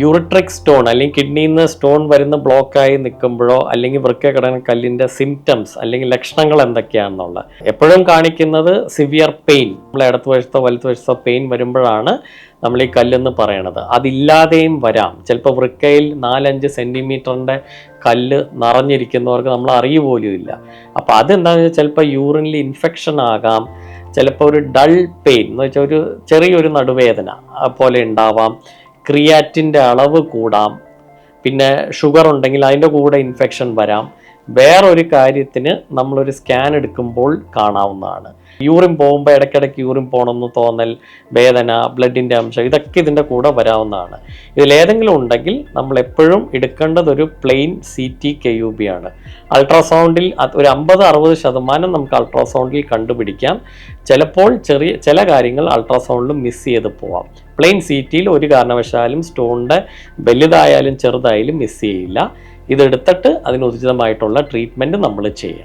Ureteric stone അല്ലെങ്കിൽ കിഡ്നിയിൽ നിന്ന് stone വരുന്ന ബ്ലോക്കായി നിൽക്കുമ്പോഴോ അല്ലെങ്കിൽ വൃക്ക കിടന്ന കല്ലിന്റെ സിംറ്റംസ് അല്ലെങ്കിൽ ലക്ഷണങ്ങൾ എന്തൊക്കെയാണെന്നുള്ളത് എപ്പോഴും കാണിക്കുന്നത് സിവിയർ പെയിൻ നമ്മളെ ഇടത്ത് വശത്തോ വലത്ത് വശത്തോ പെയിൻ വരുമ്പോഴാണ് നമ്മൾ ഈ കല്ലെന്ന് പറയണത്. അതില്ലാതെയും വരാം. ചിലപ്പോൾ വൃക്കയിൽ നാലഞ്ച് സെന്റിമീറ്ററിന്റെ കല്ല് നിറഞ്ഞിരിക്കുന്നവർക്ക് നമ്മൾ അറിയ പോലും ഇല്ല. അപ്പോൾ അതെന്താണെന്ന് വെച്ചാൽ ചിലപ്പോൾ യൂറിനിൽ ഇൻഫെക്ഷൻ ആകാം. ചിലപ്പോൾ ഒരു ഡൾ പെയിൻ എന്ന് വെച്ചാൽ ഒരു ചെറിയൊരു നടുവേദന പോലെ ഉണ്ടാവാം. ക്രിയാറ്റിന്റെ അളവ് കൂടാം. പിന്നെ ഷുഗർ ഉണ്ടെങ്കിൽ അതിന്റെ കൂടെ ഇൻഫെക്ഷൻ വരാം. വേറൊരു കാര്യത്തിന് നമ്മളൊരു സ്കാൻ എടുക്കുമ്പോൾ കാണാവുന്നതാണ്. യൂറിൻ പോകുമ്പോൾ ഇടയ്ക്കിടയ്ക്ക് യൂറിൻ പോകണമെന്ന് തോന്നൽ വേദന ബ്ലഡിന്റെ അംശം ഇതൊക്കെ ഇതിന്റെ കൂടെ വരാവുന്നതാണ്. ഇതിലേതെങ്കിലും ഉണ്ടെങ്കിൽ നമ്മൾ എപ്പോഴും എടുക്കേണ്ടത് ഒരു plain C T K U B ആണ്. അൾട്രാസൗണ്ടിൽ ഒരു അമ്പത് അറുപത് ശതമാനം നമുക്ക് അൾട്രാസൗണ്ടിൽ കണ്ടുപിടിക്കാം. ചിലപ്പോൾ ചെറിയ ചില കാര്യങ്ങൾ അൾട്രാസൗണ്ടിൽ മിസ് ചെയ്ത് പോവാം. പ്ലെയിൻ സി ടിയിൽ ഒരു കാരണവശാലും സ്റ്റോണിന്റെ വലുതായാലും ചെറുതായാലും മിസ് ചെയ്യില്ല. ഇതെടുത്തിട്ട് അതിന് ഉചിതമായിട്ടുള്ള ട്രീറ്റ്മെന്റ് നമ്മൾ ചെയ്യണം.